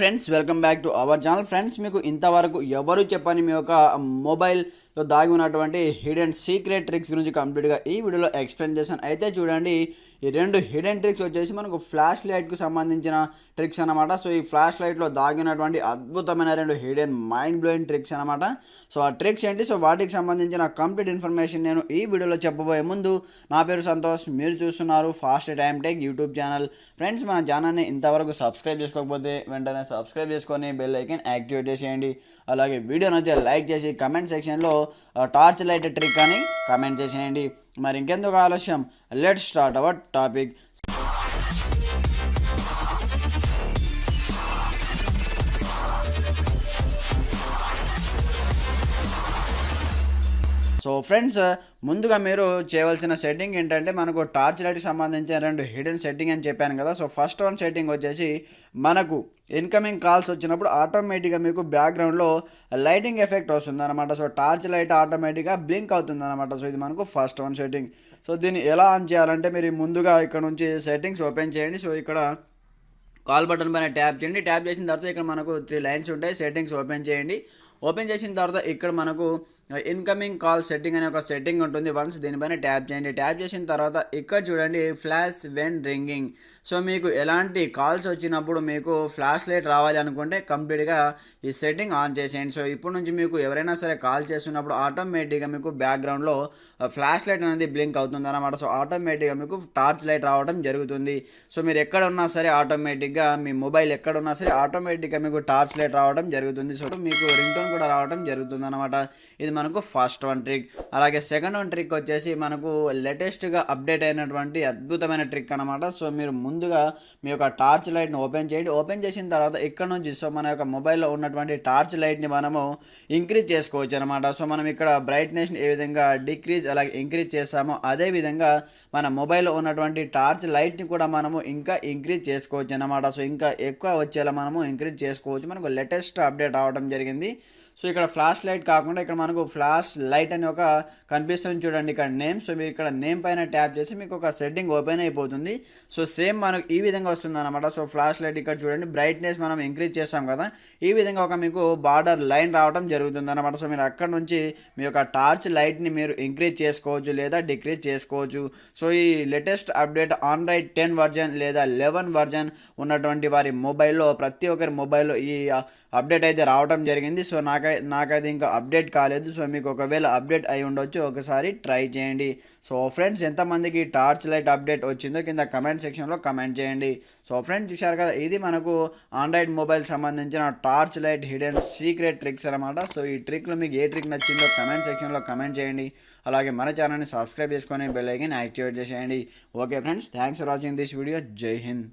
Friends welcome back to our channel. Friends మీకు ఇంతవరకు ఎవరు చెప్పని మీ యొక్క మొబైల్లో దాగి ఉన్నటువంటి హిడెన్ సీక్రెట్ ట్రిక్స్ గురించి కంప్లీట్గా ఈ వీడియోలో ఎక్స్ప్లెయిన్ చేశాను. అయితే చూడండి ఈ రెండు హిడెన్ ట్రిక్స్ వచ్చేసి మనకు ఫ్లాష్ లైట్కు సంబంధించిన ట్రిక్స్ అనమాట సో ఈ ఫ్లాష్ లైట్లో దాగినటువంటి అద్భుతమైన రెండు హిడెన్ మైండ్ బ్లోయింగ్ ట్రిక్స్ అనమాట సో ఆ ట్రిక్స్ ఏంటి? సో వాటికి సంబంధించిన కంప్లీట్ ఇన్ఫర్మేషన్ నేను ఈ వీడియోలో చెప్పబోయే ముందు నా పేరు సంతోష్. మీరు చూస్తున్నారు fast time tech YouTube channel. Friends మన ఛానల్ని ఇంతవరకు సబ్స్క్రైబ్ చేసుకోకపోతే వెంటనే సబ్స్క్రైబ్ చేసుకొని బెల్ ఐకన్ యాక్టివేట్ చేసేయండి. అలాగే వీడియో నచ్చితే లైక్ చేసి కమెంట్ సెక్షన్లో టార్చ్ లైట్ ట్రిక్ అని కమెంట్ చేసేయండి. మరి ఇంకెందుకు ఆలస్యం? Let start our topic so friends uh, ముందుగా మీరు చేయవలసిన సెట్టింగ్ ఏంటంటే మనకు టార్చ్ లైట్కి సంబంధించిన రెండు హిడెన్ సెట్టింగ్ అని చెప్పాను కదా. సో ఫస్ట్ వన్ సెట్టింగ్ వచ్చేసి మనకు ఇన్కమింగ్ కాల్స్ వచ్చినప్పుడు ఆటోమేటిక్గా మీకు బ్యాక్గ్రౌండ్లో లైటింగ్ ఎఫెక్ట్ వస్తుంది అనమాట సో టార్చ్ లైట్ ఆటోమేటిక్గా బ్లింక్ అవుతుంది అనమాట సో ఇది మనకు ఫస్ట్ వన్ సెట్టింగ్ సో దీన్ని ఎలా ఆన్ చేయాలంటే మీరు ముందుగా ఇక్కడ నుంచి సెట్టింగ్స్ ఓపెన్ చేయండి. సో ఇక్కడ కాల్ బటన్ పైన ట్యాప్ చేయండి. ట్యాప్ చేసిన తర్వాత ఇక్కడ మనకు త్రీ లైన్స్ ఉంటాయి. సెట్టింగ్స్ ఓపెన్ చేయండి. ఓపెన్ చేసిన తర్వాత ఇక్కడ మనకు ఇన్కమింగ్ కాల్ సెట్టింగ్ అనే ఒక సెట్టింగ్ ఉంటుంది. వన్స్ దీనిపైన ట్యాప్ చేయండి. ట్యాప్ చేసిన తర్వాత ఇక్కడ చూడండి ఫ్లాష్ వెన్ రింగింగ్. సో మీకు ఎలాంటి కాల్స్ వచ్చినప్పుడు మీకు ఫ్లాష్ లైట్ రావాలి అనుకుంటే కంప్లీట్గా ఈ సెట్టింగ్ ఆన్ చేసేయండి. సో ఇప్పుడు నుంచి మీకు ఎవరైనా సరే కాల్ చేస్తున్నప్పుడు ఆటోమేటిక్గా మీకు బ్యాక్గ్రౌండ్లో ఫ్లాష్ లైట్ అనేది బ్లింక్ అవుతుంది అనమాట సో ఆటోమేటిక్గా మీకు టార్చ్ లైట్ రావడం జరుగుతుంది. సో మీరు ఎక్కడ ఉన్నా సరే ఆటోమేటిక్గా మీ మొబైల్ ఎక్కడ ఉన్నా సరే ఆటోమేటిక్గా మీకు టార్చ్ లైట్ రావడం జరుగుతుంది. సో మీకు రింగ్ టోన్ కూడా రావడం జరుగుతుంది అనమాట ఇది మనకు ఫస్ట్ వన్ ట్రిక్. అలాగే సెకండ్ వన్ ట్రిక్ వచ్చేసి మనకు లేటెస్ట్గా అప్డేట్ అయినటువంటి అద్భుతమైన ట్రిక్ అనమాట సో మీరు ముందుగా మీ యొక్క టార్చ్ లైట్ని ఓపెన్ చేయండి. ఓపెన్ చేసిన తర్వాత ఇక్కడ నుంచి సో మన యొక్క మొబైల్లో ఉన్నటువంటి టార్చ్ లైట్ని మనము ఇంక్రీజ్ చేసుకోవచ్చు అనమాట సో మనం ఇక్కడ బ్రైట్నెస్ని ఏ విధంగా డిక్రీజ్ అలాగే ఇంక్రీజ్ చేస్తామో అదే విధంగా మన మొబైల్లో ఉన్నటువంటి టార్చ్ లైట్ని కూడా మనము ఇంకా ఇంక్రీజ్ చేసుకోవచ్చు అనమాట సో ఇంకా ఎక్కువ వచ్చేలా మనము ఇంక్రీజ్ చేసుకోవచ్చు. మనకు లేటెస్ట్ అప్డేట్ అవడం జరిగింది. సో ఇక్కడ ఫ్లాష్ లైట్ కాకుండా ఇక్కడ మనకు ఫ్లాష్ లైట్ అని ఒక కనిపిస్తుంది చూడండి ఇక్కడ నేమ్ సో మీరు ఇక్కడ నేమ్ పైన ట్యాప్ చేసి మీకు ఒక సెట్టింగ్ ఓపెన్ అయిపోతుంది. సో సేమ్ మనకు ఈ విధంగా వస్తుంది అనమాట సో ఫ్లాష్ లైట్ ఇక్కడ చూడండి. బ్రైట్నెస్ మనం ఇంక్రీజ్ చేస్తాం కదా. ఈ విధంగా ఒక మీకు బార్డర్ లైన్ రావడం జరుగుతుంది అనమాట సో మీరు అక్కడ నుంచి మీ యొక్క టార్చ్ లైట్ని మీరు ఇంక్రీజ్ చేసుకోవచ్చు లేదా డిక్రీజ్ చేసుకోవచ్చు. సో ఈ latest update Android ten version లేదా లెవెన్ వర్జన్ ఉన్న ఉన్నటువంటి వారి మొబైల్లో ప్రతి ఒక్కరి మొబైల్లో ఈ అప్డేట్ అయితే రావడం జరిగింది. సో నాకై నాకైతే ఇంకా అప్డేట్ కాలేదు. సో మీకు ఒకవేళ అప్డేట్ అయి ఉండొచ్చు ఒకసారి ట్రై చేయండి. సో ఫ్రెండ్స్ ఎంతమందికి టార్చ్ లైట్ అప్డేట్ వచ్చిందో కింద కమెంట్ సెక్షన్లో కమెంట్ చేయండి. సో ఫ్రెండ్స్ చూశారు కదా ఇది మనకు ఆండ్రాయిడ్ మొబైల్ సంబంధించిన torch light hidden secret tricks అనమాట సో ఈ ట్రిక్లో మీకు ఏ ట్రిక్ నచ్చిందో కమెంట్ సెక్షన్లో కమెంట్ చేయండి. అలాగే మన ఛానల్ని సబ్స్క్రైబ్ చేసుకొని బెల్ ఐకన్ యాక్టివేట్ చేసేయండి. Okay friends thanks for watching this video. జై హింద్.